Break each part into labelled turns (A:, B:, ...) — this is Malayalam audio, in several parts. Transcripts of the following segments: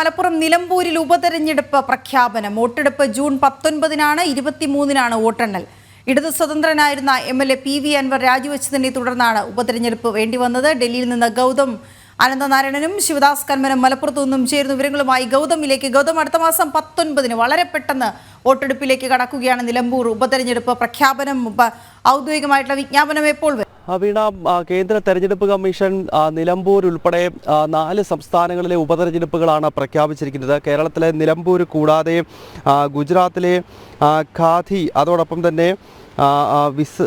A: മലപ്പുറം നിലമ്പൂരിൽ ഉപതെരഞ്ഞെടുപ്പ് പ്രഖ്യാപനം. വോട്ടെടുപ്പ് ജൂൺ പത്തൊൻപതിനാണ് ഇരുപത്തിമൂന്നിനാണ് വോട്ടെണ്ണൽ. ഇടത് സ്വതന്ത്രനായിരുന്ന M L A P V Anvar രാജിവെച്ചതിനെ തുടർന്നാണ് ഉപതെരഞ്ഞെടുപ്പ് വേണ്ടി വന്നത് ഡൽഹിയിൽ നിന്ന് ഗൗതം അനന്തനാരായണനും ശിവദാസ് കന്മനും മലപ്പുറത്തു നിന്നും ചേരുന്ന വിവരങ്ങളുമായി ഗൗതമിലേക്ക്. ഗൗതം അടുത്ത മാസം പത്തൊൻപതിന് വളരെ പെട്ടെന്ന് വോട്ടെടുപ്പിലേക്ക് കടക്കുകയാണ് നിലമ്പൂർ ഉപതെരഞ്ഞെടുപ്പ് പ്രഖ്യാപനം. ഔദ്യോഗികമായിട്ടുള്ള വിജ്ഞാപനം എപ്പോൾ
B: വീണ കേന്ദ്ര തെരഞ്ഞെടുപ്പ് കമ്മീഷൻ നിലമ്പൂർ ഉൾപ്പെടെ നാല് സംസ്ഥാനങ്ങളിലെ ഉപതെരഞ്ഞെടുപ്പുകളാണ് പ്രഖ്യാപിച്ചിരിക്കുന്നത്. കേരളത്തിലെ നിലമ്പൂർ കൂടാതെ ഗുജറാത്തിലെ ഖാദി അതോടൊപ്പം തന്നെ വിസ്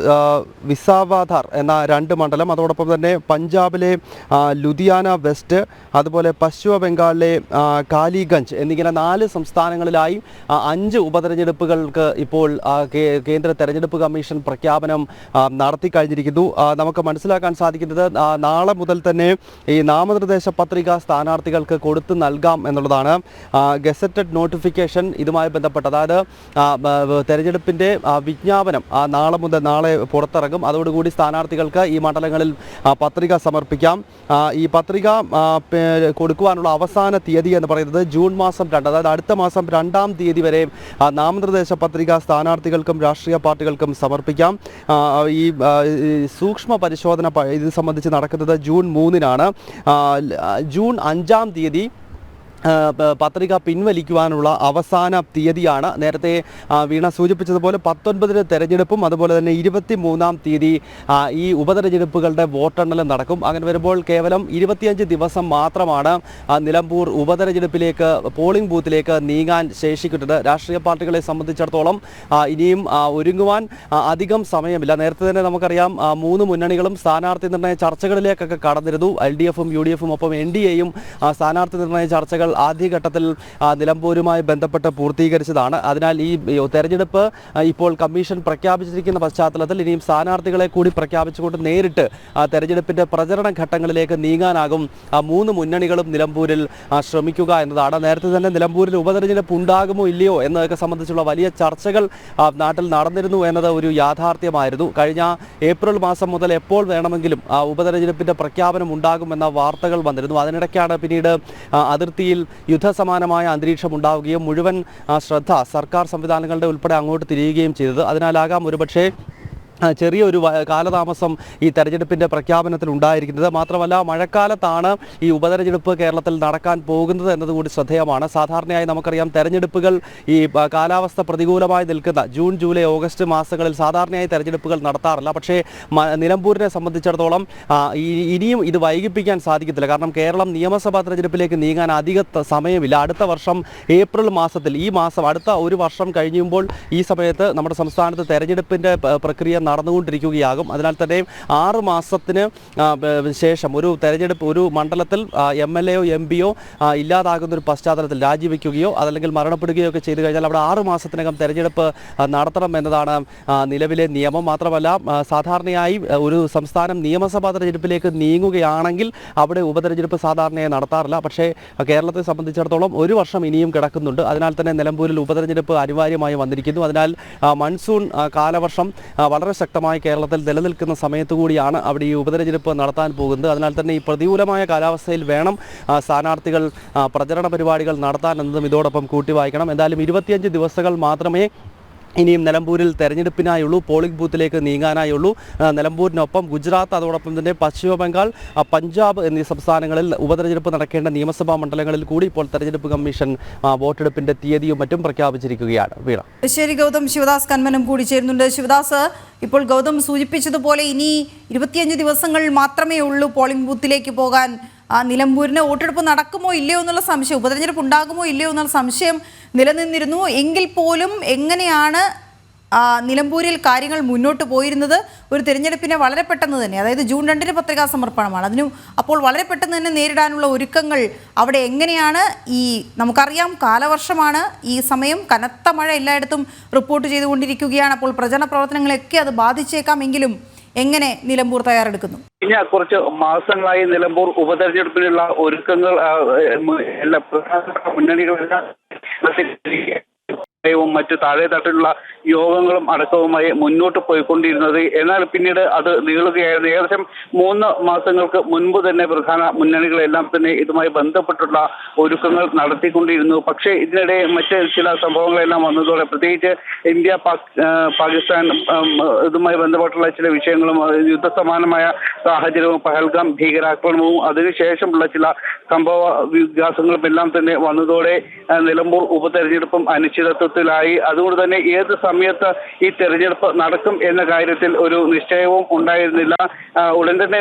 B: വിസാവാധാർ എന്ന രണ്ട് മണ്ഡലം അതോടൊപ്പം തന്നെ പഞ്ചാബിലെ ലുധിയാന വെസ്റ്റ് അതുപോലെ പശ്ചിമ ബംഗാളിലെ കാലിഗഞ്ച് എന്നിങ്ങനെ നാല് സംസ്ഥാനങ്ങളിലായി അഞ്ച് ഉപതെരഞ്ഞെടുപ്പുകൾക്ക് ഇപ്പോൾ കേന്ദ്ര തെരഞ്ഞെടുപ്പ് കമ്മീഷൻ പ്രഖ്യാപനം നടത്തി കഴിഞ്ഞിരിക്കുന്നു. നമുക്ക് മനസ്സിലാക്കാൻ സാധിക്കുന്നത് നാളെ മുതൽ തന്നെ ഈ നാമനിർദ്ദേശ പത്രിക സ്ഥാനാർത്ഥികൾക്ക് കൊടുത്തു നൽകാം എന്നുള്ളതാണ് ഗസറ്റഡ് നോട്ടിഫിക്കേഷൻ ഇതുമായി ബന്ധപ്പെട്ട് അതായത് തെരഞ്ഞെടുപ്പിന്റെ വിജ്ഞാപനം നാളെ മുതൽ നാളെ പുറത്തിറങ്ങും. അതോടുകൂടി സ്ഥാനാർത്ഥികൾക്ക് ഈ മണ്ഡലങ്ങളിൽ പത്രിക സമർപ്പിക്കാം. ഈ പത്രിക കൊടുക്കുവാനുള്ള അവസാന തീയതി എന്ന് പറയുന്നത് ജൂൺ മാസം രണ്ട് അതായത് അടുത്ത മാസം രണ്ടാം തീയതി വരെ നാമനിർദ്ദേശ പത്രിക സ്ഥാനാർത്ഥികൾക്കും രാഷ്ട്രീയ പാർട്ടികൾക്കും സമർപ്പിക്കാം. ഈ സൂക്ഷ്മ പരിശോധന ഇത് സംബന്ധിച്ച് നടക്കുന്നത് ജൂൺ മൂന്നിനാണ്. ജൂൺ അഞ്ചാം തീയതി പത്രിക പിൻവലിക്കുവാനുള്ള അവസാന തീയതിയാണ്. നേരത്തെ വീണ സൂചിപ്പിച്ചതുപോലെ പത്തൊൻപതിന് തെരഞ്ഞെടുപ്പും അതുപോലെ തന്നെ ഇരുപത്തി മൂന്നാം തീയതി ഈ ഉപതെരഞ്ഞെടുപ്പുകളുടെ വോട്ടെണ്ണലും നടക്കും. അങ്ങനെ വരുമ്പോൾ കേവലം ഇരുപത്തിയഞ്ച് ദിവസം മാത്രമാണ് നിലമ്പൂർ ഉപതെരഞ്ഞെടുപ്പിലേക്ക് പോളിംഗ് ബൂത്തിലേക്ക് നീങ്ങാൻ ശേഷിക്കുന്നത്. രാഷ്ട്രീയ പാർട്ടികളെ സംബന്ധിച്ചിടത്തോളം ഇനിയും ഒരുങ്ങുവാൻ അധികം സമയമില്ല. നേരത്തെ തന്നെ നമുക്കറിയാം മൂന്ന് മുന്നണികളും സ്ഥാനാർത്ഥി നിർണയ ചർച്ചകളിലേക്കൊക്കെ കടന്നിരുന്നു. എൽ ഡി എഫും യു ഡി എഫും ഒപ്പം എൻ ഡി എയും സ്ഥാനാർത്ഥി നിർണയ ചർച്ചകൾ ആദ്യഘട്ടത്തിൽ നിലമ്പൂരുമായി ബന്ധപ്പെട്ട് പൂർത്തീകരിച്ചതാണ്. അതിനാൽ ഈ തെരഞ്ഞെടുപ്പ് ഇപ്പോൾ കമ്മീഷൻ പ്രഖ്യാപിച്ചിരിക്കുന്ന പശ്ചാത്തലത്തിൽ ഇനിയും സ്ഥാനാർത്ഥികളെ കൂടി പ്രഖ്യാപിച്ചുകൊണ്ട് നേരിട്ട് തെരഞ്ഞെടുപ്പിന്റെ പ്രചരണ ഘട്ടങ്ങളിലേക്ക് നീങ്ങാനാകും. മൂന്ന് മുന്നണികളും നിലമ്പൂരിൽ ശ്രമിക്കുക എന്നതാണ്. നേരത്തെ തന്നെ നിലമ്പൂരിൽ ഉപതെരഞ്ഞെടുപ്പ് ഉണ്ടാകുമോ ഇല്ലയോ എന്നതൊക്കെ സംബന്ധിച്ചുള്ള വലിയ ചർച്ചകൾ നാട്ടിൽ നടന്നിരുന്നു എന്നത് ഒരു യാഥാർത്ഥ്യമായിരുന്നു. കഴിഞ്ഞ ഏപ്രിൽ മാസം മുതൽ എപ്പോൾ വേണമെങ്കിലും ഉപതെരഞ്ഞെടുപ്പിന്റെ പ്രഖ്യാപനം ഉണ്ടാകുമെന്ന വാർത്തകൾ വന്നിരുന്നു. അതിനിടയ്ക്കാണ് പിന്നീട് അതിർത്തിയിൽ യുദ്ധസമാനമായ അന്തരീക്ഷം ഉണ്ടാവുകയും മുഴുവൻ ശ്രദ്ധ സർക്കാർ സംവിധാനങ്ങളുടെ ഉൾപ്പെടെ അങ്ങോട്ട് തിരിയുകയും ചെയ്തത്. അതിനാലാകാം ഒരുപക്ഷേ ചെറിയൊരു കാലതാമസം ഈ തെരഞ്ഞെടുപ്പിന്റെ പ്രഖ്യാപനത്തിൽ ഉണ്ടായിരിക്കുന്നത്. മാത്രമല്ല മഴക്കാലത്താണ് ഈ ഉപതെരഞ്ഞെടുപ്പ് കേരളത്തിൽ നടക്കാൻ പോകുന്നത് എന്നതുകൂടി ശ്രദ്ധേയമാണ്. സാധാരണയായി നമുക്കറിയാം തെരഞ്ഞെടുപ്പുകൾ ഈ കാലാവസ്ഥ പ്രതികൂലമായി നിൽക്കുന്ന ജൂൺ ജൂലൈ ഓഗസ്റ്റ് മാസങ്ങളിൽ സാധാരണയായി തെരഞ്ഞെടുപ്പുകൾ നടത്താറില്ല. പക്ഷേ നിലമ്പൂരിനെ സംബന്ധിച്ചിടത്തോളം ഇനിയും ഇത് വൈകിപ്പിക്കാൻ സാധിക്കത്തില്ല. കാരണം കേരളം നിയമസഭാ തെരഞ്ഞെടുപ്പിലേക്ക് നീങ്ങാൻ അധിക സമയമില്ല. അടുത്ത വർഷം ഏപ്രിൽ മാസത്തിൽ ഈ മാസം അടുത്ത ഒരു വർഷം കഴിയുമ്പോൾ ഈ സമയത്ത് നമ്മുടെ സംസ്ഥാനത്ത് തെരഞ്ഞെടുപ്പിന്റെ പ്രക്രിയ നടന്നുകൊണ്ടിരിക്കുകയാകും. അതിനാൽ തന്നെ ആറ് മാസത്തിന് ശേഷം ഒരു തെരഞ്ഞെടുപ്പ് ഒരു മണ്ഡലത്തിൽ എം എൽ എയോ എം പിയോ ഇല്ലാതാകുന്ന ഒരു പശ്ചാത്തലത്തിൽ രാജിവെക്കുകയോ അതല്ലെങ്കിൽ മരണപ്പെടുകയോ ഒക്കെ ചെയ്തു കഴിഞ്ഞാൽ അവിടെ ആറ് മാസത്തിനകം തെരഞ്ഞെടുപ്പ് നടത്തണം എന്നതാണ് നിലവിലെ നിയമം. മാത്രമല്ല സാധാരണയായി ഒരു സംസ്ഥാനം നിയമസഭാ തെരഞ്ഞെടുപ്പിലേക്ക് നീങ്ങുകയാണെങ്കിൽ അവിടെ ഉപതെരഞ്ഞെടുപ്പ് സാധാരണയായി നടത്താറില്ല. പക്ഷേ കേരളത്തെ സംബന്ധിച്ചിടത്തോളം ഒരു വർഷം ഇനിയും കിടക്കുന്നുണ്ട്. അതിനാൽ തന്നെ നിലമ്പൂരിൽ ഉപതെരഞ്ഞെടുപ്പ് അനിവാര്യമായി വന്നിരിക്കുന്നു. അതിനാൽ മൺസൂൺ കാലവർഷം വളരെ ശക്തമായി കേരളത്തിൽ നിലനിൽക്കുന്ന സമയത്തു കൂടിയാണ് അവിടെ ഈ ഉപതെരഞ്ഞെടുപ്പ് നടത്താൻ പോകുന്നത്. അതിനാൽ തന്നെ ഈ പ്രതികൂലമായ കാലാവസ്ഥയിൽ വേണം സ്ഥാനാർത്ഥികൾ പ്രചരണ പരിപാടികൾ നടത്താൻ എന്നതും ഇതോടൊപ്പം കൂട്ടി വായിക്കണം. എന്തായാലും ഇരുപത്തിയഞ്ച് ദിവസങ്ങൾ മാത്രമേ ഇനിയും നിലമ്പൂരിൽ തെരഞ്ഞെടുപ്പിനായുള്ളൂ പോളിംഗ് ബൂത്തിലേക്ക് നീങ്ങാനായുള്ളൂ. നിലമ്പൂരിനൊപ്പം ഗുജറാത്ത് അതോടൊപ്പം തന്നെ പശ്ചിമ ബംഗാൾ പഞ്ചാബ് എന്നീ സംസ്ഥാനങ്ങളിൽ ഉപതെരഞ്ഞെടുപ്പ് നടക്കേണ്ട നിയമസഭാ മണ്ഡലങ്ങളിൽ കൂടി ഇപ്പോൾ തെരഞ്ഞെടുപ്പ് കമ്മീഷൻ വോട്ടെടുപ്പിന്റെ തീയതിയും മറ്റും പ്രഖ്യാപിച്ചിരിക്കുകയാണ്. വീണ.
A: ശരി ഗൗതം. ശിവദാസ് കന്മനും കൂടി ചേരുന്നുണ്ട്. ശിവദാസ് ഇപ്പോൾ ഗൗതം സൂചിപ്പിച്ചതുപോലെ ഇനി ഇരുപത്തിയഞ്ച് ദിവസങ്ങൾ മാത്രമേ ഉള്ളൂ പോളിംഗ് ബൂത്തിലേക്ക് പോകാൻ. നിലമ്പൂരിന് വോട്ടെടുപ്പ് നടക്കുമോ ഇല്ലയോ എന്നുള്ള സംശയം ഉപതെരഞ്ഞെടുപ്പ് ഉണ്ടാകുമോ ഇല്ലയോ എന്നുള്ള സംശയം നിലനിന്നിരുന്നു. എങ്കിൽ പോലും എങ്ങനെയാണ് നിലമ്പൂരിൽ കാര്യങ്ങൾ മുന്നോട്ട് പോയിരുന്നത്? ഒരു തിരഞ്ഞെടുപ്പിനെ വളരെ പെട്ടെന്ന് തന്നെ അതായത് ജൂൺ രണ്ടിന് പത്രികാ സമർപ്പണമാണ്. അതിനും അപ്പോൾ വളരെ പെട്ടെന്ന് തന്നെ നേരിടാനുള്ള ഒരുക്കങ്ങൾ അവിടെ എങ്ങനെയാണ്? ഈ നമുക്കറിയാം കാലവർഷമാണ്. ഈ സമയം കനത്ത മഴ എല്ലായിടത്തും റിപ്പോർട്ട് ചെയ്തുകൊണ്ടിരിക്കുകയാണ്. അപ്പോൾ പ്രചരണ പ്രവർത്തനങ്ങളെയൊക്കെ അത് ബാധിച്ചേക്കാമെങ്കിലും എങ്ങനെ നിലമ്പൂർ തയ്യാറെടുക്കുന്നു?
C: കഴിഞ്ഞ കുറച്ച് മാസങ്ങളായി നിലമ്പൂർ ഉപതെരഞ്ഞെടുപ്പിനുള്ള ഒരുക്കങ്ങൾ ആ, മുന്നണികളെല്ലാം മറ്റു താഴെ തട്ടിലുള്ള യോഗങ്ങളും അടക്കവുമായി മുന്നോട്ട് പോയിക്കൊണ്ടിരുന്നത്. എന്നാൽ പിന്നീട് അത് നീളുകയായിരുന്നു. ഏകദേശം മൂന്ന് മാസങ്ങൾക്ക് മുൻപ് തന്നെ പ്രധാന മുന്നണികളെല്ലാം തന്നെ ഇതുമായി ബന്ധപ്പെട്ടുള്ള ഒരുക്കങ്ങൾ നടത്തിക്കൊണ്ടിരുന്നു. പക്ഷേ ഇതിനിടെ മറ്റ് ചില സംഭവങ്ങളെല്ലാം വന്നതോടെ പ്രത്യേകിച്ച് ഇന്ത്യ പാകിസ്ഥാൻ ഇതുമായി ബന്ധപ്പെട്ടുള്ള ചില വിഷയങ്ങളും യുദ്ധസമാനമായ സാഹചര്യവും പഹൽഗാം ഭീകരാക്രമണവും അതിനുശേഷമുള്ള ചില സംഭവ വികാസങ്ങളും എല്ലാം തന്നെ വന്നതോടെ നിലമ്പൂർ ഉപതെരഞ്ഞെടുപ്പും അനിശ്ചിതത്വത്തിലായി അതുകൊണ്ട് തന്നെ ഏത് സമയത്ത് ഈ തെരഞ്ഞെടുപ്പ് നടക്കും എന്ന കാര്യത്തിൽ ഒരു നിശ്ചയവും ഉണ്ടായിരുന്നില്ല. ഉടൻ തന്നെ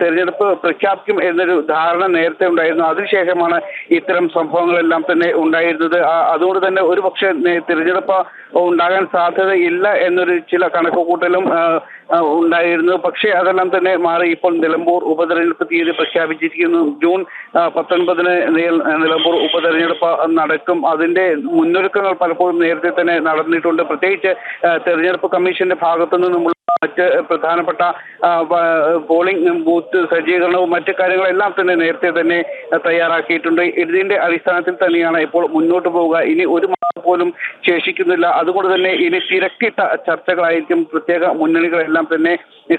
C: തെരഞ്ഞെടുപ്പ് പ്രഖ്യാപിക്കും എന്നൊരു ധാരണ നേരത്തെ ഉണ്ടായിരുന്നു. അതിനുശേഷമാണ് ഇത്തരം സംഭവങ്ങളെല്ലാം തന്നെ ഉണ്ടായിരുന്നത്. അതുകൊണ്ട് തന്നെ ഒരു പക്ഷേ തിരഞ്ഞെടുപ്പ് ഉണ്ടാകാൻ സാധ്യതയില്ല എന്നൊരു ചില കണക്കുകൂട്ടലും ഉണ്ടായിരുന്നു. പക്ഷേ അതെല്ലാം തന്നെ മാറി. ഇപ്പോൾ നിലമ്പൂർ ഉപതെരഞ്ഞെടുപ്പ് തീയതി പ്രഖ്യാപിച്ചിരിക്കുന്നു. ജൂൺ പത്തൊൻപതിന് നിലമ്പൂർ ഉപതെരഞ്ഞെടുപ്പ് നടക്കും. അതിന്റെ മുന്നൊരുക്കങ്ങൾ പലപ്പോഴും നേരത്തെ തന്നെ നടന്നിട്ടുണ്ട്. പ്രത്യേകിച്ച് തെരഞ്ഞെടുപ്പ് കമ്മീഷന്റെ ഭാഗത്തു നിന്നുമുള്ള മറ്റ് പ്രധാനപ്പെട്ട പോളിംഗ് ബൂത്ത് സജ്ജീകരണവും മറ്റു കാര്യങ്ങളെല്ലാം തന്നെ നേരത്തെ തന്നെ തയ്യാറാക്കിയിട്ടുണ്ട്. ഇതിന്റെ അടിസ്ഥാനത്തിൽ തന്നെയാണ് ഇപ്പോൾ മുന്നോട്ട് പോവുക. ഇനി ഒരു മാസം പോലും ശേഷിക്കുന്നില്ല. അതുകൊണ്ട് തന്നെ ഇനി തിരക്കിട്ട ചർച്ചകളായിരിക്കും പ്രത്യേക മുന്നണികളെല്ലാം തന്നെ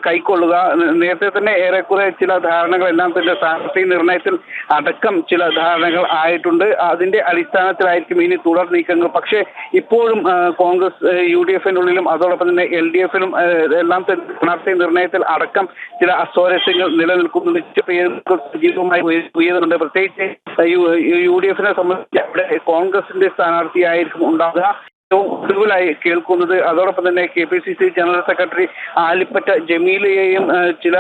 C: കൈക്കൊള്ളുക. നേരത്തെ തന്നെ ഏറെക്കുറെ ചില ധാരണകളെല്ലാം തന്നെ സ്ഥാനാർത്ഥി നിർണയത്തിൽ അടക്കം ചില ധാരണകൾ ആയിട്ടുണ്ട്. അതിന്റെ അടിസ്ഥാനത്തിലായിരിക്കും ഇനി തുടർ നീക്കങ്ങൾ. പക്ഷേ ഇപ്പോഴും കോൺഗ്രസ് യു ഡി എഫിനുള്ളിലും അതോടൊപ്പം തന്നെ എൽ ഡി എഫിലും തന്നെ സ്ഥാനാർത്ഥി നിർണയത്തിൽ അടക്കം ചില അസ്വാരസ്യങ്ങൾ നിലനിൽക്കുന്നു സജീവമായി ഉയ- ഉയരുന്നുണ്ട്. പ്രത്യേകിച്ച് യു- ഡി എഫിനെ സംബന്ധിച്ച് അവിടെ കോൺഗ്രസിന്റെ സ്ഥാനാർത്ഥിയായിരിക്കും ഉണ്ടാകുക ഏറ്റവും ഒടുവിലായി കേൾക്കുന്നത്. അതോടൊപ്പം തന്നെ K P C C general secretary Alippatta ജമീലയെയും ചില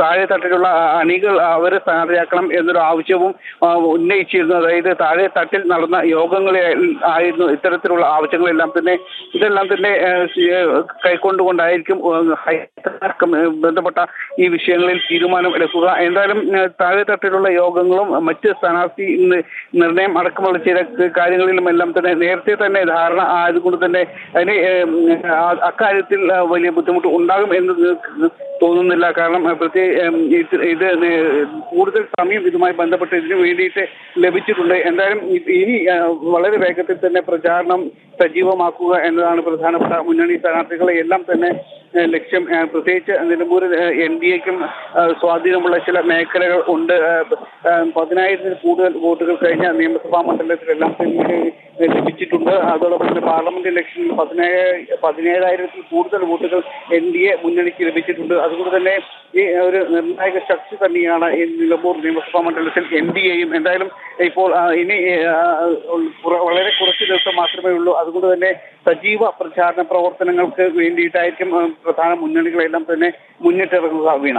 C: താഴെ തട്ടിലുള്ള അണികൾ അവരെ സ്ഥാനാർത്ഥിയാക്കണം എന്നൊരു ആവശ്യവും ഉന്നയിച്ചിരുന്നു. അതായത് താഴെ തട്ടിൽ നടന്ന യോഗങ്ങളെ ആയിരുന്നു ഇത്തരത്തിലുള്ള ആവശ്യങ്ങളെല്ലാം തന്നെ ഇതെല്ലാം തന്നെ കൈക്കൊണ്ടുകൊണ്ടായിരിക്കും ബന്ധപ്പെട്ട ഈ വിഷയങ്ങളിൽ തീരുമാനം എടുക്കുക. എന്തായാലും താഴെ തട്ടിലുള്ള യോഗങ്ങളും മറ്റ് സ്ഥാനാർത്ഥി നിർണയം അടക്കമുള്ള ചില കാര്യങ്ങളിലും എല്ലാം തന്നെ നേരത്തെ തന്നെ ധാരണ ആയതുകൊണ്ട് തന്നെ അതിന് അക്കാര്യത്തിൽ വലിയ ബുദ്ധിമുട്ട് ഉണ്ടാകും എന്ന് തോന്നുന്നില്ല. കാരണം പ്രത്യേക ഇത് കൂടുതൽ സമയം ഇതുമായി ബന്ധപ്പെട്ട് ഇതിനു വേണ്ടിയിട്ട് ലഭിച്ചിട്ടുണ്ട്. എന്തായാലും ഇനി വളരെ വേഗത്തിൽ തന്നെ പ്രചാരണം സജീവമാക്കുക എന്നതാണ് പ്രധാനപ്പെട്ട മുന്നണി സ്ഥാനാർത്ഥികളെ എല്ലാം തന്നെ ലക്ഷ്യം. പ്രത്യേകിച്ച് നിലമ്പൂർ എൻ ഡി എക്കും സ്വാധീനമുള്ള ചില മേഖലകൾ ഉണ്ട്. പതിനായിരത്തിൽ കൂടുതൽ വോട്ടുകൾ കഴിഞ്ഞ നിയമസഭാ മണ്ഡലത്തിലെല്ലാം ലഭിച്ചിട്ടുണ്ട്. അതോടൊപ്പം തന്നെ പാർലമെന്റ് ഇലക്ഷനിൽ പതിനേഴ് പതിനേഴായിരത്തിൽ കൂടുതൽ വോട്ടുകൾ എൻ ഡി എ മുന്നണിക്ക് ലഭിച്ചിട്ടുണ്ട്. അതുകൊണ്ട് തന്നെ ഈ ഒരു നിർണായക ശക്തി തന്നെയാണ് ഈ നിലമ്പൂർ നിയമസഭാ മണ്ഡലത്തിൽ എൻ ഡി എയും. എന്തായാലും ഇപ്പോൾ ഇനി വളരെ കുറച്ച് ദിവസം മാത്രമേ ഉള്ളൂ. അതുകൊണ്ട് തന്നെ സജീവ പ്രചാരണ പ്രവർത്തനങ്ങൾക്ക് വേണ്ടിയിട്ടായിരിക്കും പ്രധാന മുന്നണികളെല്ലാം തന്നെ മുന്നിട്ടിറങ്ങുക വീണ.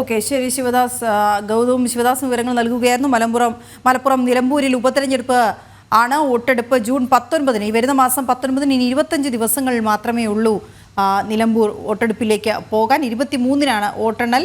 A: ഓക്കെ ശരി ശിവദാസ് ഗൗതവും ശിവദാസും വിവരങ്ങൾ നൽകുകയായിരുന്നു. മലപ്പുറം മലപ്പുറം നിലമ്പൂരിൽ ഉപതെരഞ്ഞെടുപ്പ് ആണ് വോട്ടെടുപ്പ്. ജൂൺ പത്തൊൻപതിന് ഈ വരുന്ന മാസം പത്തൊൻപതിന് ഇനി ഇരുപത്തഞ്ച് ദിവസങ്ങൾ മാത്രമേ ഉള്ളൂ നിലമ്പൂർ വോട്ടെടുപ്പിലേക്ക് പോകാൻ. ഇരുപത്തി മൂന്നിനാണ് വോട്ടെണ്ണൽ.